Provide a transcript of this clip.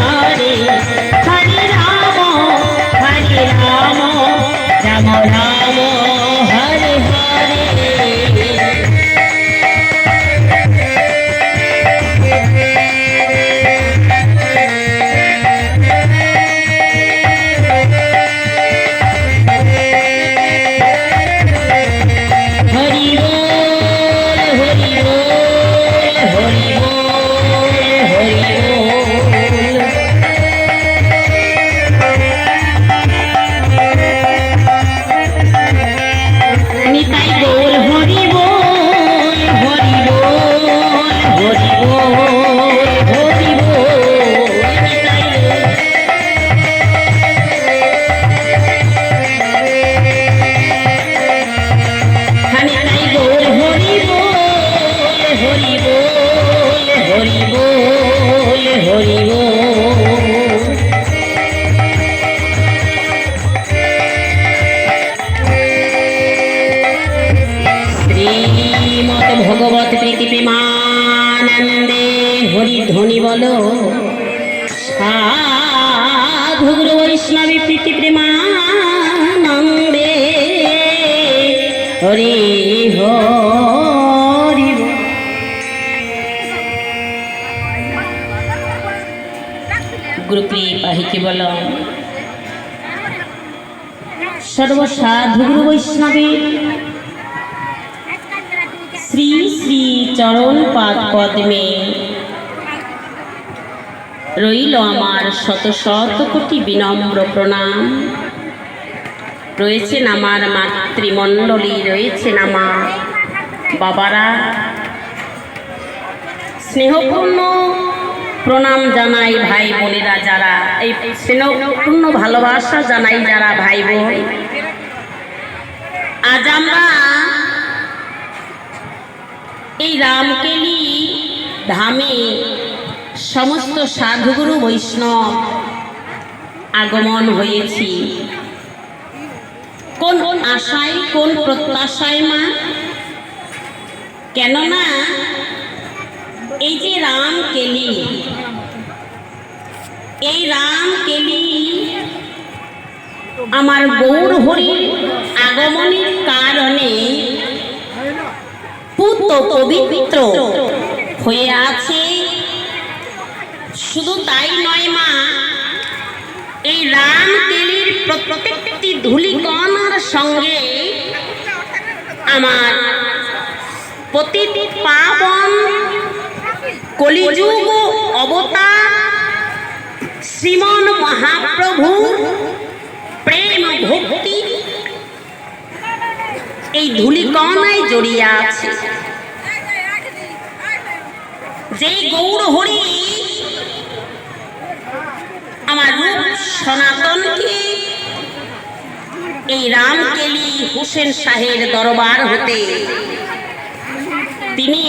হরে প্রেমানন্দে হরি ধ্বনি বলো। সাধু গুরু বৈষ্ণবী প্রীতি প্রেমানন্দে হরি হরি সর্বসাধু গুরু বৈষ্ণবী শ্রী শ্রী চরণ পাদ পদ্মে। রইল আমার শত শত কোটি বিনম্র প্রণাম। রয়েছেন আমার মাতৃমণ্ডলী, রয়েছেন আমার বাবারা। স্নেহপূর্ণ প্রণাম জানাই ভাই বোনেরা যারা, এই স্নেহপূর্ণ ভালোবাসা জানাই যারা ভাই বোন। আজ আমরা এই রামকেলি ধামে সমস্ত সাধুগুরু বৈষ্ণব আগমন হয়েছি। কোন আশায়, কোন প্রত্যাশায় মা? কেননা এই যে রামকেলি, এই রামকেলি আমার গৌর হরির আগমনের কারণে পুত পবিত্র হয়ে আছে। শুধু তাই নয় মা, এই রাম তেলির প্রত্যেকটি ধুলিকণার সঙ্গে আমার প্রতিটি পাবন কলিযুগ অবতার শ্রীমন মহাপ্রভু প্রেম ভক্তি এই ধুলিকণায় জড়িয়ে আছে। যেই গৌর হরি আমার রূপ সনাতনকে এই রামকেলি হোসেন শাহের দরবার হতে তিনি